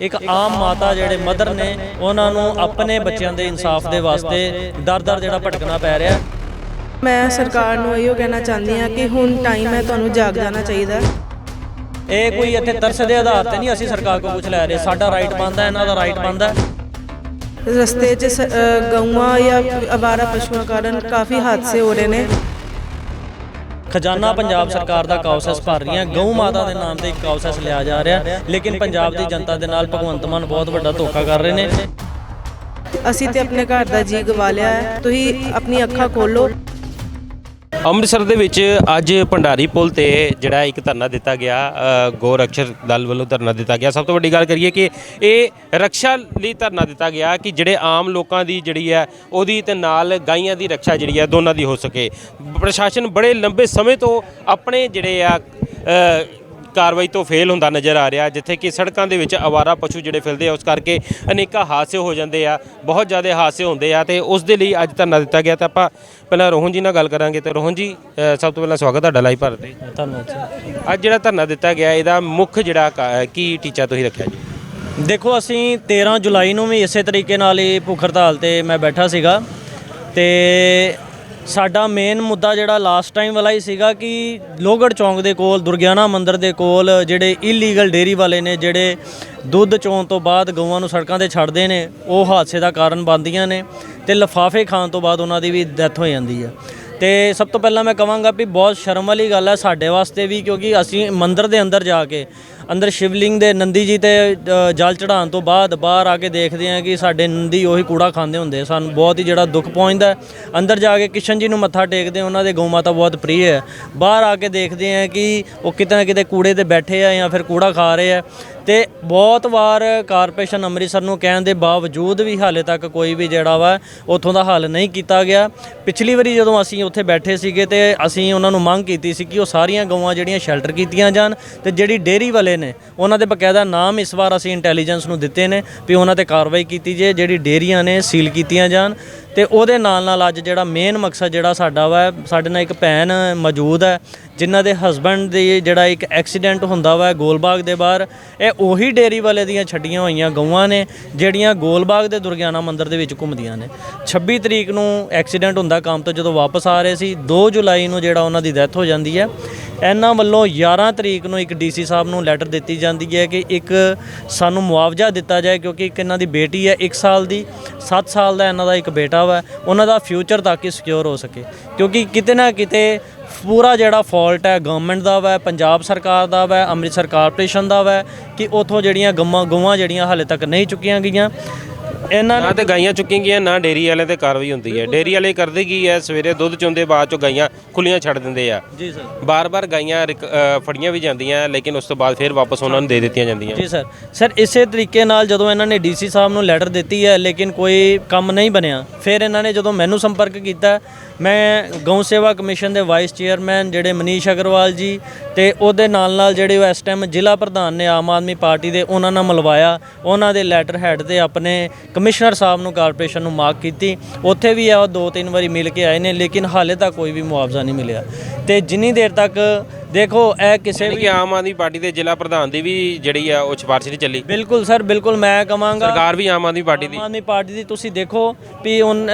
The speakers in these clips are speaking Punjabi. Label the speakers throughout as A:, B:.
A: ਇੱਕ ਆਮ ਮਾਤਾ ਜਿਹੜੇ ਮਦਰ ਨੇ ਉਹਨਾਂ ਨੂੰ ਆਪਣੇ ਬੱਚਿਆਂ ਦੇ ਇਨਸਾਫ ਦੇ ਵਾਸਤੇ ਦਰ-ਦਰ ਜਿਹੜਾ ਭਟਕਣਾ ਪੈ ਰਿਹਾ।
B: ਮੈਂ ਸਰਕਾਰ ਨੂੰ ਇਹੋ ਕਹਿਣਾ ਚਾਹੁੰਦੀ ਹਾਂ ਕਿ ਹੁਣ ਟਾਈਮ ਹੈ ਤੁਹਾਨੂੰ ਜਾਗ ਜਾਣਾ ਚਾਹੀਦਾ।
A: ਇਹ ਕੋਈ ਇੱਥੇ ਤਰਸ ਦੇ ਆਧਾਰ ਤੇ ਨਹੀਂ ਅਸੀਂ ਸਰਕਾਰ ਕੋਲ ਕੁਝ ਲੈ ਰਹੇ। ਸਾਡਾ ਰਾਈਟ ਬਣਦਾ ਇਹਨਾਂ ਦਾ ਰਾਈਟ ਬਣਦਾ
B: ਰਸਤੇ 'ਚ ਗਊਆਂ ਜਾਂ ਅਵਾਰਾ ਪਸ਼ੂਆਂ ਕਾਰਨ ਕਾਫੀ ਹਾਦਸੇ ਹੋ ਰਹੇ ਨੇ।
A: ਖਜ਼ਾਨਾ ਪੰਜਾਬ ਸਰਕਾਰ ਦਾ ਕਾਉਸੈਸ ਭਰ ਰਹੀਆਂ ਗਊ ਮਾਤਾ ਦੇ ਨਾਮ ਤੇ ਇੱਕ ਕਾਉਸੈਸ ਲਿਆ ਜਾ ਰਿਹਾ। ਲੇਕਿਨ ਪੰਜਾਬ ਦੀ ਜਨਤਾ ਦੇ ਨਾਲ ਭਗਵੰਤ ਮਾਨ ਬਹੁਤ ਵੱਡਾ ਧੋਖਾ ਕਰ ਰਹੇ ਨੇ।
B: ਅਸੀਂ ਤੇ ਆਪਣੇ ਘਰ ਦਾ ਜੀ ਗਵਾ ਲਿਆ ਹੈ। ਤੁਸੀਂ ਆਪਣੀ ਅੱਖਾਂ ਖੋਲੋ।
C: ਅੰਮ੍ਰਿਤਸਰ ਦੇ ਵਿੱਚ ਅੱਜ ਭੰਡਾਰੀ ਪੁਲ ਤੇ ਜਿਹੜਾ ਇੱਕ ਧਰਨਾ ਦਿੱਤਾ ਗਿਆ ਗੋ ਰਕਸ਼ਕ ਦਲ ਵੱਲੋਂ ਧਰਨਾ ਦਿੱਤਾ ਗਿਆ। ਸਭ ਤੋਂ ਵੱਡੀ ਗੱਲ ਕਰੀਏ ਕਿ ਇਹ ਰਕਸ਼ਾ ਲਈ ਧਰਨਾ ਦਿੱਤਾ ਗਿਆ ਕਿ ਜਿਹੜੇ ਆਮ ਲੋਕਾਂ ਦੀ ਜਿਹੜੀ ਹੈ, ਉਹਦੀ ਤੇ ਨਾਲ ਗਾਈਆਂ ਦੀ ਰੱਖਿਆ ਜਿਹੜੀ ਹੈ, ਦੋਨਾਂ ਦੀ ਹੋ ਸਕੇ। ਪ੍ਰਸ਼ਾਸਨ ਬੜੇ ਲੰਬੇ ਸਮੇਂ ਤੋਂ ਆਪਣੇ ਜਿਹੜੇ ਆ ਕਾਰਵਾਈ ਤੋਂ ਫੇਲ ਹੁੰਦਾ ਨਜ਼ਰ ਆ ਰਿਹਾ ਜਿੱਥੇ ਕਿ ਸੜਕਾਂ ਦੇ ਵਿੱਚ ਅਵਾਰਾ ਪਸ਼ੂ ਜਿਹੜੇ ਫਿਰਦੇ ਆ ਉਸ ਕਰਕੇ ਅਨੇਕਾਂ ਹਾਦਸੇ ਹੋ ਜਾਂਦੇ ਆ ਬਹੁਤ ਜ਼ਿਆਦਾ ਹਾਦਸੇ ਹੁੰਦੇ ਆ ਤੇ ਉਸ ਦੇ ਲਈ ਅੱਜ ਧਰਨਾ ਦਿੱਤਾ ਗਿਆ ਤਾਂ ਆਪਾਂ ਪਹਿਲਾਂ ਰੋਹਨ ਜੀ ਨਾਲ ਗੱਲ ਕਰਾਂਗੇ ਤੇ ਰੋਹਨ ਜੀ ਅ, ਸਭ ਤੋਂ ਪਹਿਲਾਂ ਸਵਾਗਤ ਤੁਹਾਡਾ ਲਾਈਵ ਭਾਰਤ ਤੇ।
A: ਧੰਨਵਾਦ ਜੀ
C: ਅੱਜ ਜਿਹੜਾ ਧਰਨਾ ਦਿੱਤਾ ਗਿਆ ਇਹਦਾ ਮੁੱਖ ਜਿਹੜਾ ਕਾ- ਕੀ ਟੀਚਾ ਤੁਸੀਂ ਰੱਖਿਆ ਜੀ?
A: ਦੇਖੋ ਅਸੀਂ 13 ਜੁਲਾਈ ਨੂੰ ਵੀ ਇਸੇ ਤਰੀਕੇ ਨਾਲ ਹੀ ਭੁੱਖ ਹੜਤਾਲ ਤੇ ਮੈਂ ਬੈਠਾ ਸੀਗਾ ਤੇ ਸਾਡਾ ਮੇਨ ਮੁੱਦਾ ਜਿਹੜਾ ਲਾਸਟ ਟਾਈਮ ਵਾਲਾ ਹੀ ਸੀਗਾ ਕਿ ਲੋਹਗੜ੍ਹ ਚੌਂਕ ਦੇ ਕੋਲ ਦੁਰਗਿਆਨਾ ਮੰਦਿਰ ਦੇ ਕੋਲ ਜਿਹੜੇ ਇਲੀਗਲ ਡੇਰੀ ਵਾਲੇ ਨੇ, ਜਿਹੜੇ ਦੁੱਧ ਚੋਣ ਤੋਂ ਬਾਅਦ ਗਊਆਂ ਨੂੰ ਸੜਕਾਂ ਤੇ ਛੱਡਦੇ ਨੇ, ਉਹ ਹਾਦਸੇ ਦਾ ਕਾਰਨ ਬਣਦੀਆਂ ਨੇ ਤੇ ਲਫਾਫੇ ਖਾਣ ਤੋਂ ਬਾਅਦ ਉਹਨਾਂ ਦੀ ਵੀ ਡੈਥ ਹੋ ਜਾਂਦੀ ਹੈ ਤੇ ਸਭ ਤੋਂ ਪਹਿਲਾਂ ਮੈਂ ਕਹਾਂਗਾ ਵੀ ਬਹੁਤ ਸ਼ਰਮ ਵਾਲੀ ਗੱਲ ਹੈ ਸਾਡੇ ਵਾਸਤੇ ਵੀ, ਕਿਉਂਕਿ ਅਸੀਂ ਮੰਦਿਰ ਦੇ ਅੰਦਰ ਜਾ ਕੇ ਅੰਦਰ ਸ਼ਿਵਲਿੰਗ ਦੇ ਨੰਦੀ ਜੀ ਤੇ ਅ, ਜਲ ਚੜਾਉਣ ਤੋਂ ਬਾਅਦ ਬਾਹਰ ਆ ਕੇ ਦੇਖਦੇ ਹਾਂ ਕਿ ਸਾਡੇ ਨੰਦੀ ਉਹੀ ਕੂੜਾ ਖਾਂਦੇ ਹੁੰਦੇ ਸਾਨੂੰ ਬਹੁਤ ਹੀ ਜਿਹੜਾ ਦੁੱਖ ਪਹੁੰਚਦਾ ਹੈ। ਅੰਦਰ ਜਾ ਕੇ ਕਿਸ਼ਨ ਜੀ ਨੂੰ ਮੱਥਾ ਟੇਕਦੇ ਹਾਂ, ਉਹਨਾਂ ਦੇ ਗਊ ਮਾਤਾ ਬਹੁਤ ਪ੍ਰਿਯ ਹੈ। ਬਾਹਰ ਆ ਕੇ ਦੇਖਦੇ ਹਾਂ ਕਿ ਉਹ ਕਿਤੇ ਨਾ ਕਿਤੇ ਕੂੜੇ ਤੇ ਬੈਠੇ ਆ ਜਾਂ ਫਿਰ ਕੂੜਾ ਖਾ ਰਹੇ ਆ। ਤੇ ਬਹੁਤ ਵਾਰ ਕਾਰਪੋਰੇਸ਼ਨ ਅੰਮ੍ਰਿਤਸਰ ਨੂੰ ਕਹਿਣ ਦੇ ਬਾਵਜੂਦ ਵੀ ਹਾਲੇ ਤੱਕ ਕੋਈ ਵੀ ਜਿਹੜਾ ਵਾ ਉੱਥੋਂ ਦਾ ਹੱਲ ਨਹੀਂ ਕੀਤਾ ਗਿਆ। ਪਿਛਲੀ ਵਾਰੀ ਜਦੋਂ ਅਸੀਂ ਉੱਥੇ ਬੈਠੇ ਸੀਗੇ ਤੇ ਅਸੀਂ ਉਹਨਾਂ ਨੂੰ ਮੰਗ ਕੀਤੀ ਸੀ ਕਿ ਉਹ ਸਾਰੀਆਂ ਗਊਆਂ ਜਿਹੜੀਆਂ ਸ਼ੈਲਟਰ ਕੀਤੀਆਂ ਜਾਣ ਤੇ ਜਿਹੜੀ ਡੇਅਰੀ ਵਾਲੇ ਨੇ ਉਹਨਾਂ ਦੇ ਬਕਾਇਦਾ ਨਾਮ ਇਸ ਵਾਰ ਅਸੀਂ ਇੰਟੈਲੀਜੈਂਸ ਨੂੰ ਦਿੱਤੇ ਨੇ ਵੀ ਉਹਨਾਂ ਤੇ ਕਾਰਵਾਈ ਕੀਤੀ ਜੇ, ਜਿਹੜੀ ਡੇਅਰੀਆਂ ਨੇ ਸੀਲ ਕੀਤੀਆਂ ਜਾਣ। ਤੇ ਉਹਦੇ ਨਾਲ ਨਾਲ ਅੱਜ ਜਿਹੜਾ ਮੇਨ ਮਕਸਦ ਜਿਹੜਾ ਸਾਡਾ ਵਾ, ਸਾਡੇ ਨਾਲ ਇੱਕ ਭੈਣ ਮੌਜੂਦ ਹੈ, ਜਿਨ੍ਹਾਂ ਦੇ ਹਸਬੰਡ ਦੀ ਜਿਹੜਾ ਇੱਕ ਐਕਸੀਡੈਂਟ ਹੁੰਦਾ ਵਾ ਗੋਲਬਾਗ ਦੇ ਬਾਹਰ, ਇਹ ਉਹੀ ਡੇਰੀ ਵਾਲੇ ਦੀਆਂ ਛੱਡੀਆਂ ਹੋਈਆਂ ਗਊਆਂ ਨੇ, ਜਿਹੜੀਆਂ ਗੋਲਬਾਗ ਦੇ ਦੁਰਗਿਆਨਾ ਮੰਦਿਰ ਦੇ ਵਿੱਚ ਘੁੰਮਦੀਆਂ ਨੇ। 26 ਤਰੀਕ ਨੂੰ ਐਕਸੀਡੈਂਟ ਹੁੰਦਾ, ਕੰਮ ਤੋਂ ਜਦੋਂ ਵਾਪਸ ਆ ਰਹੇ ਸੀ 2 ਜੁਲਾਈ ਨੂੰ ਜਿਹੜਾ ਉਹਨਾਂ ਦੀ ਡੈਥ ਹੋ ਜਾਂਦੀ ਹੈ। ਇਹਨਾਂ ਵੱਲੋਂ 11 ਤਰੀਕ ਨੂੰ ਇੱਕ ਡੀਸੀ ਸਾਹਿਬ ਨੂੰ ਲੈਟਰ ਦਿੱਤੀ ਜਾਂਦੀ ਹੈ ਕਿ ਇੱਕ ਸਾਨੂੰ ਮੁਆਵਜ਼ਾ ਦਿੱਤਾ ਜਾਏ, ਕਿਉਂਕਿ ਇੱਕ ਇਹਨਾਂ ਦੀ ਬੇਟੀ ਹੈ 1 ਸਾਲ ਦੀ। 7 ਸਾਲ ਦਾ ਇਹਨਾਂ ਦਾ ਇੱਕ ਬੇਟਾ ਵਾ, ਉਹਨਾਂ ਦਾ ਫਿਊਚਰ ਤੱਕ ਕਿ ਸਿਕਿਉਰ ਹੋ ਸਕੇ। ਕਿਉਂਕਿ ਕਿਤੇ ਨਾ ਕਿਤੇ ਪੂਰਾ ਜਿਹੜਾ ਫਾਲਟ ਹੈ ਗਵਰਨਮੈਂਟ ਦਾ ਵਾ, ਪੰਜਾਬ ਸਰਕਾਰ ਦਾ ਵਾ, ਅੰਮ੍ਰਿਤਸਰ ਕਾਰਪੋਰੇਸ਼ਨ ਦਾ ਵਾ, ਕਿ ਉਥੋਂ ਜਿਹੜੀਆਂ ਗੰਮਾਂ ਗਊਆਂ ਜਿਹੜੀਆਂ ਹਾਲੇ ਤੱਕ ਨਹੀਂ ਚੁੱਕੀਆਂ ਗਈਆਂ। ਇਹਨਾਂ
C: ਨਾ ਤੇ ਗਾਈਆਂ ਚੁੱਕੀਆਂ ਗਈਆਂ ਨਾ ਡੇਰੀ ਵਾਲੇ ਤੇ ਕਾਰਵਾਈ ਹੁੰਦੀ ਹੈ। ਡੇਰੀ ਵਾਲੇ ਕਰਦੇ ਕੀ ਹੈ ਸਵੇਰੇ ਦੁੱਧ ਚੋਂਦੇ ਬਾਅਦ ਚੋਂ ਗਾਈਆਂ ਖੁੱਲੀਆਂ ਛੱਡ ਦਿੰਦੇ ਆ।
A: ਜੀ ਸਰ।
C: ਬਾਰ-ਬਾਰ ਗਾਈਆਂ ਰਿਕ- ਅ, ਫੜੀਆਂ ਵੀ ਜਾਂਦੀਆਂ ਲੇਕਿਨ ਉਸ ਤੋਂ ਬਾਅਦ ਫਿਰ ਵਾਪਸ ਉਹਨਾਂ ਨੂੰ ਦੇ ਦਿੱਤੀਆਂ ਜਾਂਦੀਆਂ।
A: ਜੀ ਸਰ। ਸਰ ਇਸੇ ਤਰੀਕੇ ਨਾਲ ਜਦੋਂ ਇਹਨਾਂ ਨੇ ਡੀਸੀ ਸਾਹਿਬ ਨੂੰ ਲੈਟਰ ਦਿੱਤੀ ਹੈ ਲੇਕਿਨ ਕੋਈ ਕੰਮ ਨਹੀਂ ਬਣਿਆ ਫਿਰ ਇਹਨਾਂ ਨੇ ਜਦੋਂ ਮੈਨੂੰ ਸੰਪਰਕ ਕੀਤਾ ਮੈਂ ਗਊ ਸੇਵਾ ਕਮਿਸ਼ਨ ਦੇ ਵਾਈਸ ਚੇਅਰਮੈਨ ਜਿਹੜੇ ਮਨੀਸ਼ ਅਗਰਵਾਲ ਜੀ ਤੇ ਉਹਦੇ ਨਾਲ ਨਾਲ ਜਿਹੜੇ ਉਹ ਇਸ ਟਾਈਮ ਜ਼ਿਲ੍ਹਾ ਪ੍ਰਧਾਨ ਨੇ ਆਮ ਆਦਮੀ ਪਾਰਟੀ ਦੇ, ਉਹਨਾਂ ਨਾਲ ਮਿਲਵਾਇਆ। ਉਹਨਾਂ ਦੇ ਲੈਟਰ ਹੈਡ ਤੇ ਆਪਣੇ ਕਮਿਸ਼ਨਰ ਸਾਹਿਬ ਨੂੰ ਕਾਰਪੋਰੇਸ਼ਨ ਨੂੰ ਮਾਰਕ ਕੀਤੀ। ਉੱਥੇ ਵੀ ਆ ਉਹ ਦੋ ਤਿੰਨ ਵਾਰੀ ਮਿਲ ਕੇ ਆਏ ਨੇ, ਲੇਕਿਨ ਹਾਲੇ ਤੱਕ ਕੋਈ ਵੀ ਮੁਆਵਜ਼ਾ ਨਹੀਂ ਮਿਲਿਆ। ਤੇ ਜਿੰਨੀ ਦੇਰ ਤੱਕ ਦੇਖੋ ਇਹ ਕਿਸੇ ਵੀ
C: ਕਿ ਆਮ ਆਦਮੀ ਪਾਰਟੀ ਦੇ ਜ਼ਿਲ੍ਹਾ ਪ੍ਰਧਾਨ ਦੀ ਵੀ ਜਿਹੜੀ ਆ ਉਹ ਸਿਫਾਰਿਸ਼ ਨਹੀਂ ਚੱਲੀ।
A: ਬਿਲਕੁਲ ਸਰ ਬਿਲਕੁਲ ਮੈਂ ਕਵਾਂਗਾ।
C: ਸਰਕਾਰ ਵੀ ਆਮ ਆਦਮੀ ਪਾਰਟੀ ਦੀ।
A: ਆਮ ਆਦਮੀ ਪਾਰਟੀ ਦੀ ਤੁਸੀਂ ਦੇਖੋ ਵੀ ਹੁਣ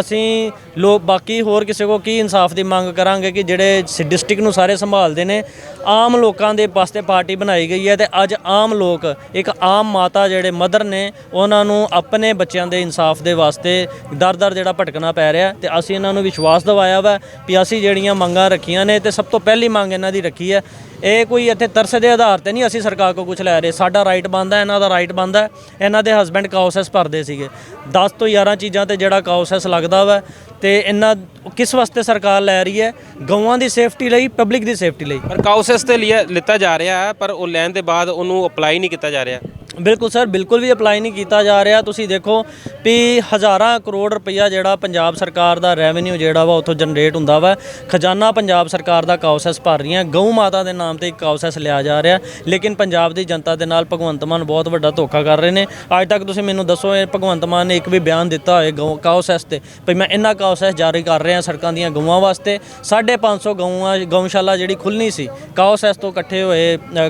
A: ਅਸੀਂ ਲੋਕ ਬਾਕੀ ਹੋਰ ਕਿਸੇ ਕੋ ਕੀ ਇਨਸਾਫ ਦੀ ਮੰਗ ਕਰਾਂਗੇ ਕਿ ਜਿਹੜੇ ਡਿਸਟ੍ਰਿਕਟ ਨੂੰ ਸਾਰੇ ਸੰਭਾਲਦੇ ਨੇ ਆਮ ਲੋਕਾਂ ਦੇ ਵਾਸਤੇ ਪਾਰਟੀ ਬਣਾਈ ਗਈ ਹੈ ਤੇ ਅੱਜ ਆਮ ਲੋਕ ਇੱਕ ਆਮ ਮਾਤਾ ਜਿਹੜੇ ਮਦਰ ਨੇ ਉਹਨਾਂ ਨੂੰ ਆਪਣੇ ਬੱਚਿਆਂ ਦੇ ਇਨਸਾਫ ਦੇ ਵਾਸਤੇ ਦਰ-ਦਰ ਜਿਹੜਾ ਭਟਕਣਾ ਪੈ ਰਿਹਾ ਤੇ ਅਸੀਂ ਇਹਨਾਂ ਨੂੰ ਵਿਸ਼ਵਾਸ ਦਿਵਾਇਆ ਵਾ ਵੀ ਅਸੀਂ ਜਿਹੜੀਆਂ ਮੰਗਾਂ ਰੱਖੀਆਂ ਨੇ ਤੇ ਸਭ ਤੋਂ ਪਹਿਲੀ ਮੰਗ ਇਹਨਾਂ ਦੀ ਰੱਖੀ ਹੈ। ਇਹ ਕੋਈ ਇੱਥੇ ਤਰਸ ਦੇ ਆਧਾਰ ਤੇ ਨਹੀਂ ਅਸੀਂ ਸਰਕਾਰ ਕੋਲ ਕੁਝ ਲੈ ਰਹੇ। ਸਾਡਾ ਰਾਈਟ ਬਣਦਾ, ਇਹਨਾਂ ਦਾ ਰਾਈਟ ਬਣਦਾ। ਇਹਨਾਂ ਦੇ ਹਸਬੰਡ ਕਾਉਸੈਸ ਭਰਦੇ ਸੀਗੇ। 10 ਤੋਂ 11 ਚੀਜ਼ਾਂ ਤੇ ਜਿਹੜਾ ਕਾਉਸੈਸ ਲੱਗਦਾ ਵਾ ਤੇ ਇਹਨਾਂ ਕਿਸ ਵਾਸਤੇ ਸਰਕਾਰ ਲੈ ਰਹੀ ਹੈ? ਗਊਆਂ ਦੀ ਸੇਫਟੀ ਲਈ ਪਬਲਿਕ ਦੀ ਸੇਫਟੀ ਲਈ।
C: ਪਰ ਕਾਉਸੈਸ ਤੇ ਲਿਆ ਲਿੱਤਾ ਜਾ ਰਿਹਾ ਹੈ, ਪਰ ਉਹ ਲੈਣ ਦੇ ਬਾਅਦ ਉਹਨੂੰ ਅਪਲਾਈ ਨਹੀਂ ਕੀਤਾ ਜਾ ਰਿਹਾ।
A: ਬਿਲਕੁਲ ਸਰ ਬਿਲਕੁਲ ਵੀ ਅਪਲਾਈ ਨਹੀਂ ਕੀਤਾ ਜਾ ਰਿਹਾ। ਤੁਸੀਂ ਦੇਖੋ ਵੀ ਹਜ਼ਾਰਾਂ ਕਰੋੜ ਰੁਪਈਆ ਜਿਹੜਾ ਪੰਜਾਬ ਸਰਕਾਰ ਦਾ ਰੈਵਨਿਊ ਜਿਹੜਾ ਵਾ ਉੱਥੋਂ ਜਨਰੇਟ ਹੁੰਦਾ ਵਾ। ਖਜ਼ਾਨਾ ਪੰਜਾਬ ਸਰਕਾਰ ਦਾ ਕਾਉਸੈਸ ਭਰ ਰਹੀਆਂ ਗਊ ਮਾਤਾ ਦੇ ਨਾਮ ਤੇ ਇੱਕ ਕਾਉਸੈਸ ਲਿਆ ਜਾ ਰਿਹਾ। ਲੇਕਿਨ ਪੰਜਾਬ ਦੀ ਜਨਤਾ ਦੇ ਨਾਲ ਭਗਵੰਤ ਮਾਨ ਬਹੁਤ ਵੱਡਾ ਧੋਖਾ ਕਰ ਰਹੇ ਨੇ। ਅੱਜ ਤੱਕ ਤੁਸੀਂ ਮੈਨੂੰ ਦੱਸੋ ਇਹ ਭਗਵੰਤ ਮਾਨ ਨੇ ਇੱਕ ਵੀ ਬਿਆਨ ਦਿੱਤਾ ਹੋਏ ਗਊ ਕਾਉਸੈਸ ਤੇ ਵੀ ਮੈਂ ਇੰਨਾ ਕਾਉਸੈਸ ਜਾਰੀ ਕਰ ਰਿਹਾ ਸੜਕਾਂ ਦੀਆਂ ਗਊਆਂ ਵਾਸਤੇ। 550 ਗਊਆਂ ਗਊਸ਼ਾਲਾ ਜਿਹੜੀ ਖੁੱਲਣੀ ਸੀ ਕਾਉਸੈਸ ਤੋਂ ਇਕੱਠੇ ਹੋਏ ਅ,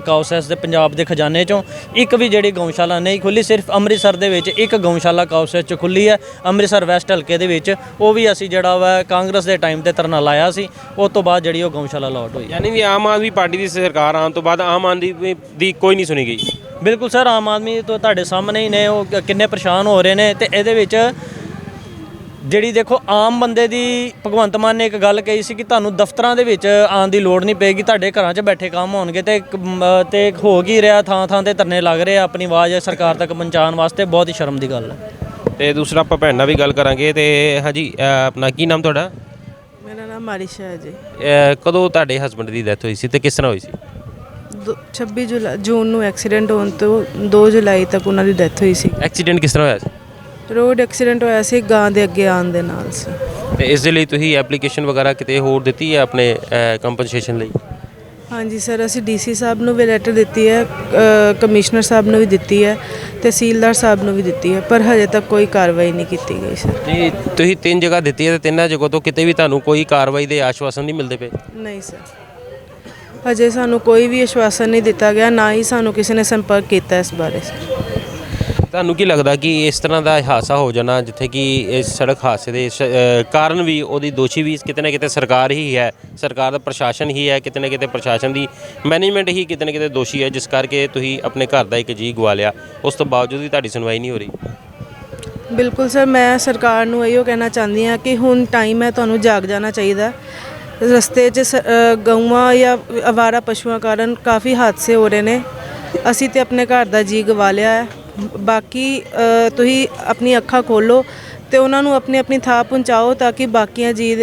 A: ਦੇ ਪੰਜਾਬ ਦੇ ਖਜ਼ਾਨੇ ਚੋਂ। ਇੱਕ ਵੀ ਜਿਹੜੀ ਗਊਸ਼ਾਲਾ ਨਹੀਂ ਖੁੱਲੀ ਸਿਰਫ ਅੰਮ੍ਰਿਤਸਰ ਦੇ ਵਿੱਚ ਇੱਕ ਗਊਸ਼ਾਲਾ ਕਾਉਸਸ ਚ ਖੁੱਲੀ ਹੈ। ਅੰਮ੍ਰਿਤਸਰ ਵੈਸਟ ਹਲਕੇ ਦੇ ਵਿੱਚ। ਉਹ ਵੀ ਅਸੀਂ ਜਿਹੜਾ ਵਾ ਕਾਂਗਰਸ ਦੇ ਟਾਈਮ ਤੇ ਧਰਨਾ ਲਾਇਆ ਸੀ। ਉਸ ਤੋਂ ਬਾਅਦ ਜਿਹੜੀ ਉਹ ਗਊਸ਼ਾਲਾ ਲਾਟ ਹੋਈ।
C: ਯਾਨੀ ਵੀ ਆਮ ਆਦਮੀ ਪਾਰਟੀ ਦੀ ਸਰਕਾਰ ਆਉਣ ਤੋਂ ਬਾਅਦ ਆਮ ਆਦਮੀ ਦੀ ਕੋਈ ਨਹੀਂ ਸੁਣੀ ਗਈ।
A: ਬਿਲਕੁਲ ਸਰ ਆਮ ਆਦਮੀ ਤੋਂ ਤੁਹਾਡੇ ਸਾਹਮਣੇ ਹੀ ਨੇ। ਉਹ ਕਿੰਨੇ ਪਰੇਸ਼ਾਨ ਹੋ ਰਹੇ ਨੇ ਤੇ ਇਹਦੇ ਵਿੱਚ ਜਿਹੜੀ ਦੇਖੋ ਆਮ ਬੰਦੇ ਦੀ ਭਗਵੰਤ ਮਾਨ ਨੇ ਇੱਕ ਗੱਲ ਕਹੀ ਸੀ ਕਿ ਤੁਹਾਨੂੰ ਦਫ਼ਤਰਾਂ ਦੇ ਵਿੱਚ ਆਉਣ ਦੀ ਲੋੜ ਨਹੀਂ ਪਏਗੀ ਤੁਹਾਡੇ ਘਰਾਂ 'ਚ ਬੈਠੇ ਕੰਮ ਹੋਣਗੇ ਤੇ ਤੇ ਹੋ ਕੀ ਰਿਹਾ ਥਾਂ ਥਾਂ ਤੇ ਧਰਨੇ ਲੱਗ ਰਹੇ ਆ ਆਪਣੀ ਆਵਾਜ਼ ਸਰਕਾਰ ਤੱਕ ਪਹੁੰਚਾਉਣ ਵਾਸਤੇ ਬਹੁਤ ਹੀ ਸ਼ਰਮ ਦੀ ਗੱਲ ਹੈ।
C: ਤੇ ਦੂਸਰਾ ਆਪਾਂ ਭੈਣ ਨਾਲ ਵੀ ਗੱਲ ਕਰਾਂਗੇ ਤੇ ਹਾਂਜੀ ਆਪਣਾ ਕੀ ਨਾਮ ਤੁਹਾਡਾ?
B: ਮੇਰਾ ਨਾਮ ਮਾਰਿਸ਼ਾ ਹੈ ਜੀ।
C: ਕਦੋਂ ਤੁਹਾਡੇ ਹਸਬੰਡ ਦੀ ਡੈਥ ਹੋਈ ਸੀ ਤੇ ਕਿਸ ਤਰ੍ਹਾਂ ਹੋਈ ਸੀ?
B: ਦੋ- 26 ਜੁਲਾਈ ਜੂਨ ਨੂੰ ਐਕਸੀਡੈਂਟ ਹੋਣ ਤੋਂ 2 ਜੁਲਾਈ ਤੱਕ ਉਹਨਾਂ ਦੀ ਡੈਥ ਹੋਈ ਸੀ।
C: ਐਕਸੀਡੈਂਟ ਕਿਸ ਤਰ੍ਹਾਂ ਹੋਇਆ ਸੀ?
B: ਰੋਡ ਐਕਸੀਡੈਂਟ ਹੋਇਆ ਸੀ ਗਾਂ ਦੇ ਅੱਗੇ ਆਉਣ ਦੇ ਨਾਲ ਸੀ।
C: ਤੇ ਇਸ ਦੇ ਲਈ ਤੁਸੀਂ ਐਪਲੀਕੇਸ਼ਨ ਵਗੈਰਾ ਕਿਤੇ ਹੋਰ ਦਿੱਤੀ ਹੈ ਆਪਣੇ ਕੰਪਨਸੇਸ਼ਨ ਲਈ?
B: ਹਾਂਜੀ ਸਰ ਅਸੀਂ ਡੀਸੀ ਸਾਹਿਬ ਨੂੰ ਵੀ ਲੈਟਰ ਦਿੱਤੀ ਹੈ ਕਮਿਸ਼ਨਰ ਸਾਹਿਬ ਨੂੰ ਵੀ ਦਿੱਤੀ ਹੈ ਤਹਿਸੀਲਦਾਰ ਸਾਹਿਬ ਨੂੰ ਵੀ ਦਿੱਤੀ ਹੈ ਪਰ ਹਜੇ ਤੱਕ ਕੋਈ ਕਾਰਵਾਈ ਨਹੀਂ ਕੀਤੀ ਗਈ ਸਰ।
C: ਨਹੀਂ ਤੁਸੀਂ ਤਿੰਨ ਜਗ੍ਹਾ ਦਿੱਤੀ ਹੈ ਤੇ ਤਿੰਨਾਂ ਜਗ੍ਹਾ ਤੋਂ ਕਿਤੇ ਵੀ ਤੁਹਾਨੂੰ ਕੋਈ ਕਾਰਵਾਈ ਦੇ ਆਸ਼ਵਾਸਨ ਨਹੀਂ ਮਿਲਦੇ ਪਏ?
B: ਨਹੀਂ ਸਰ। ਹਜੇ ਸਾਨੂੰ ਕੋਈ ਵੀ ਆਸ਼ਵਾਸਨ ਨਹੀਂ ਦਿੱਤਾ ਗਿਆ ਨਾ ਹੀ ਸਾਨੂੰ ਕਿਸੇ ਨੇ ਸੰਪਰਕ ਕੀਤਾ ਇਸ ਬਾਰੇ ਸਰ।
C: ਤੁਹਾਨੂੰ ਕੀ ਲੱਗਦਾ ਕਿ ਇਸ ਤਰ੍ਹਾਂ ਦਾ ਹਾਦਸਾ ਹੋ ਜਾਣਾ ਜਿੱਥੇ ਕਿ ਇਸ ਸੜਕ ਹਾਦਸੇ ਦੇ ਸ਼- ਅ, ਕਾਰਨ ਵੀ ਉਹਦੀ ਦੋਸ਼ੀ ਵੀ ਕਿਤੇ ਨਾ ਕਿਤੇ ਸਰਕਾਰ ਹੀ ਹੈ ਸਰਕਾਰ ਦਾ ਪ੍ਰਸ਼ਾਸਨ ਹੀ ਹੈ ਕਿਤੇ ਨਾ ਕਿਤੇ ਪ੍ਰਸ਼ਾਸਨ ਦੀ ਮੈਨੇਜਮੈਂਟ ਹੀ ਕਿਤੇ ਨਾ ਕਿਤੇ ਦੋਸ਼ੀ ਹੈ ਜਿਸ ਕਰਕੇ ਤੁਸੀਂ ਆਪਣੇ ਘਰ ਦਾ ਇੱਕ ਜੀ ਗਵਾ ਲਿਆ। ਉਸ ਤੋਂ ਬਾਵਜੂਦ ਵੀ ਤੁਹਾਡੀ ਸੁਣਵਾਈ ਨਹੀਂ ਹੋ ਰਹੀ।
B: ਬਿਲਕੁਲ ਸਰ ਮੈਂ ਸਰਕਾਰ ਨੂੰ ਇਹੋ ਕਹਿਣਾ ਚਾਹੁੰਦੀ ਹਾਂ ਕਿ ਹੁਣ ਟਾਈਮ ਹੈ ਤੁਹਾਨੂੰ ਜਾਗ ਜਾਣਾ ਚਾਹੀਦਾ। ਰਸਤੇ 'ਚ ਸ- ਅ, ਗਊਆਂ ਜਾਂ ਅਵਾਰਾ ਪਸ਼ੂਆਂ ਕਾਰਨ ਕਾਫੀ ਹਾਦਸੇ ਹੋ ਰਹੇ ਨੇ। ਅਸੀਂ ਤੇ ਆਪਣੇ ਘਰ ਦਾ ਜੀ ਗਵਾ ਲਿਆ ਹੈ। ਬਾਕੀ ਤੁਸੀਂ ਆਪਣੀ ਅੱਖਾਂ ਖੋਲੋ ਤੇ ਉਹਨਾਂ ਨੂੰ ਆਪਣੀ ਆਪਣੀ ਥਾਂ ਪਹੁੰਚਾਓ ਤਾਂ ਕਿ ਬਾਕੀਆਂ ਜੀ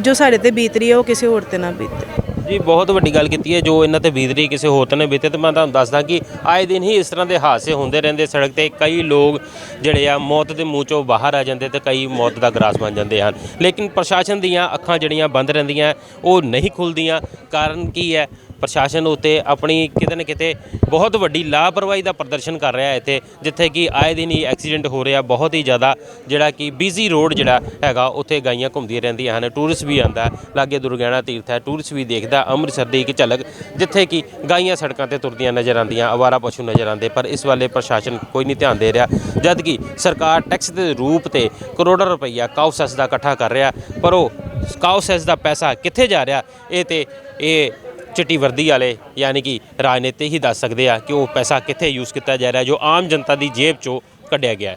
B: ਜੋ ਸਾਡੇ ਤੇ ਬੀਤ ਰਹੀ ਹੈ ਉਹ ਕਿਸੇ ਹੋਰ ਤੇ ਨਾ ਬੀਤੇ।
C: ਜੀ, ਬਹੁਤ ਵੱਡੀ ਗੱਲ ਕੀਤੀ ਹੈ, ਜੋ ਇਹਨਾਂ ਤੇ ਬੀਤ ਰਹੀ, ਕਿਸੇ ਹੋਰ ਤੇ ਨੇ ਬੀਤੇ। ਤੇ ਮੈਂ ਤੁਹਾਨੂੰ ਦੱਸਦਾ ਕਿ ਆਏ ਦਿਨ ਹੀ ਇਸ ਤਰ੍ਹਾਂ ਦੇ ਹਾਦਸੇ ਹੁੰਦੇ ਰਹਿੰਦੇ ਸੜਕ ਤੇ। ਕਈ ਲੋਕ ਜਿਹੜੇ ਆ, ਮੌਤ ਦੇ ਮੂੰਹ ਚੋਂ ਬਾਹਰ ਆ ਜਾਂਦੇ ਤੇ ਕਈ ਮੌਤ ਦਾ ਗਰਾਸ ਬਣ ਜਾਂਦੇ ਹਨ। ਲੇਕਿਨ ਪ੍ਰਸ਼ਾਸਨ ਦੀਆਂ ਅੱਖਾਂ ਜਿਹੜੀਆਂ ਬੰਦ ਰਹਿੰਦੀਆਂ, ਉਹ ਨਹੀਂ ਖੁੱਲਦੀਆਂ। ਕਾਰਨ ਕੀ ਹੈ? ਪ੍ਰਸ਼ਾਸਨ ਉਤੇ ਆਪਣੀ ਕਿਤੇ ਨਾ ਕਿਤੇ ਬਹੁਤ ਵੱਡੀ ਲਾਪਰਵਾਹੀ ਦਾ ਪ੍ਰਦਰਸ਼ਨ ਕਰ ਰਿਹਾ ਹੈ ਇੱਥੇ, ਜਿੱਥੇ ਕਿ ਆਏ ਦਿਨ ਹੀ ਐਕਸੀਡੈਂਟ ਹੋ ਰਿਹਾ, ਬਹੁਤ ਹੀ ਜ਼ਿਆਦਾ ਜਿਹੜਾ ਕਿ ਬਿਜ਼ੀ ਰੋਡ ਜਿਹੜਾ ਹੈਗਾ, ਉੱਥੇ ਗਾਈਆਂ ਘੁੰਮਦੀਆਂ ਰਹਿੰਦੀਆਂ ਹਨ ਟੂਰਿਸਟ ਵੀ ਆਂਦਾ ਲਾਗੇ ਦੁਰਗਿਆਣਾ ਤੀਰਥ ਹੈ ਟੂਰਿਸਟ ਵੀ ਦੇਖਦਾ, ਅੰਮ੍ਰਿਤਸਰ ਦੀ ਇੱਕ ਝਲਕ, ਜਿੱਥੇ ਕਿ ਗਾਈਆਂ ਸੜਕਾਂ ਤੇ ਤੁਰਦੀਆਂ ਨਜ਼ਰ ਆਉਂਦੀਆਂ ਅਵਾਰਾ ਪਸ਼ੂ ਨਜ਼ਰ ਆਉਂਦੇ, ਪਰ ਇਸ ਵਾਲੇ ਪ੍ਰਸ਼ਾਸਨ ਕੋਈ ਨਹੀਂ ਧਿਆਨ ਦੇ ਰਿਹਾ ਜਦ ਕਿ ਸਰਕਾਰ ਟੈਕਸ ਦੇ ਰੂਪ ਤੇ ਕਰੋੜਾਂ ਰੁਪਈਆ ਕਾਉਸੈਸ ਦਾ ਇਕੱਠਾ ਕਰ ਰਿਹਾ, ਪਰ ਉਹ ਕਾਉਸੈਸ ਦਾ ਪੈਸਾ ਕਿੱਥੇ ਜਾ ਰਿਹਾ, ਇਹ ਤੇ ਇਹ ਚਿੱਟੀ ਵਰਦੀ ਵਾਲੇ ਯਾਨੀ ਕਿ ਰਾਜਨੀਤੀ ਹੀ ਦੱਸ ਸਕਦੇ ਆ ਕਿ ਉਹ ਪੈਸਾ ਕਿੱਥੇ ਯੂਜ਼ ਕੀਤਾ ਜਾ ਰਿਹਾ ਜੋ ਆਮ ਜਨਤਾ ਦੀ ਜੇਬ ਚੋਂ ਕੱਢਿਆ ਗਿਆ ਹੈ।